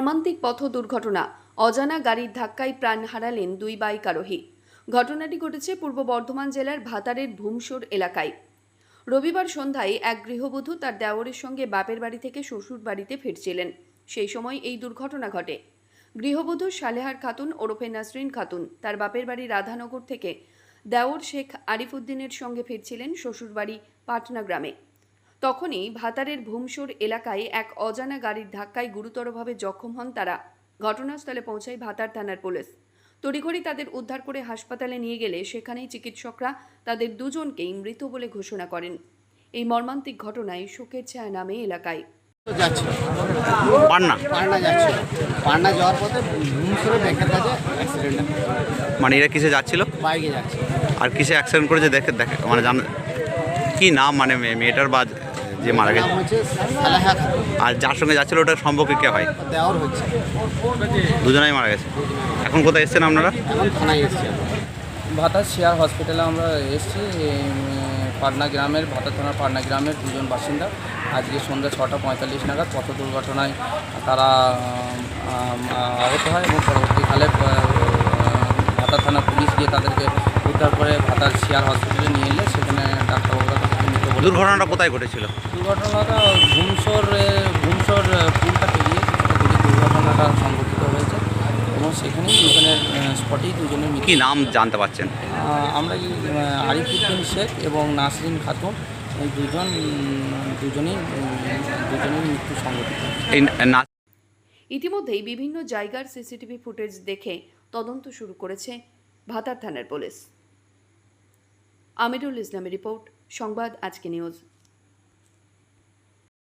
মর্মান্তিক পথ দুর্ঘটনা। অজানা গাড়ির ধাক্কায় প্রাণ হারালেন দুই বাইক আরোহী। ঘটনাটি ঘটেছে পূর্ব বর্ধমান জেলার ভাতারের ভূমসোর এলাকায়। রবিবার সন্ধ্যায় এক গৃহবধূ তার দেওরের সঙ্গে বাপের বাড়ি থেকে শ্বশুর বাড়িতে ফিরছিলেন। সেই সময় এই দুর্ঘটনা ঘটে। গৃহবধূ সালেহার খাতুন ওরফে নাসরিন খাতুন, তার বাপের বাড়ি রাধানগর থেকে দেওর শেখ আরিফুদ্দিনের সঙ্গে ফিরছিলেন শ্বশুরবাড়ি পাটনা গ্রামে। তখনই ভাতারের ভূমসোর এলাকায় এক অজানা গাড়ির ধাক্কায় গুরুতরভাবে জখম হন তারা। ঘটনাস্থলে পৌঁছায় ভাতার থানার পুলিশ। তড়িঘড়ি তাদের উদ্ধার করে হাসপাতালে নিয়ে গেলে সেখানেই চিকিৎসকরা তাদের দুজনকেই মৃত বলে ঘোষণা করেন। এই মর্মান্তিক ঘটনায় শোকের ছায়া নামে এলাকায়। যাচ্ছিল পান্না? পান্না যাচ্ছিল। পান্না যাওয়ার পথে ভূমসরে ব্যাংকের কাছে অ্যাক্সিডেন্ট মানে এরা কিসে যাচ্ছিল? বাইকে আর কিসে অ্যাক্সিডেন্ট করেছে দেখে দেখে মানে জান কি নাম মানে মেয়ে- মেয়েটার বা যে মারা গেছে। আর যার সঙ্গে যাচ্ছিল ওটার সম্পর্কে কে হয়? দুজনেই মারা গেছে। এখন কোথায় এসছেন আপনারা? এসছে শেয়ার হসপিটালে আমরা এসেছি পাটনা গ্রামের, ভাতা থানার পাটনা গ্রামের দুজন বাসিন্দা। আজকে সন্ধ্যা ছটা পঁয়তাল্লিশ নাগাদ পথ দুর্ঘটনায় তারা আহত হয় এবং পরবর্তীকালে ভাতা থানা পুলিশ গিয়ে তাদেরকে উদ্ধার করে ভাতার শেয়ার হসপিটালে নিয়ে এলে। সেখানে ডাক্তারবাবুরা তাদেরকে মৃত বলে দুর্ঘটনাটা কোথায় ঘটেছিল? দুর্ঘটনাটা ভূমসর ভূমসর পুলটা পেরিয়ে দুর্ঘটনাটা সংঘটিত হয়েছে এবং সেখানেই দুজনের স্পটেই দুজনের কি নাম জানতে পারছেন? আমরা আরিফুদ্দিন শেখ এবং নাসরিন খাতুন এই দুজন দুজনেই দুজনের মৃত্যু সংঘটিত এই ইতিমধ্যেই বিভিন্ন জায়গার সিসিটিভি ফুটেজ দেখে তদন্ত শুরু করেছে ভাতার থানার পুলিশ। আমিরুল ইসলামের রিপোর্ট সংবাদ আজকে নিউজ।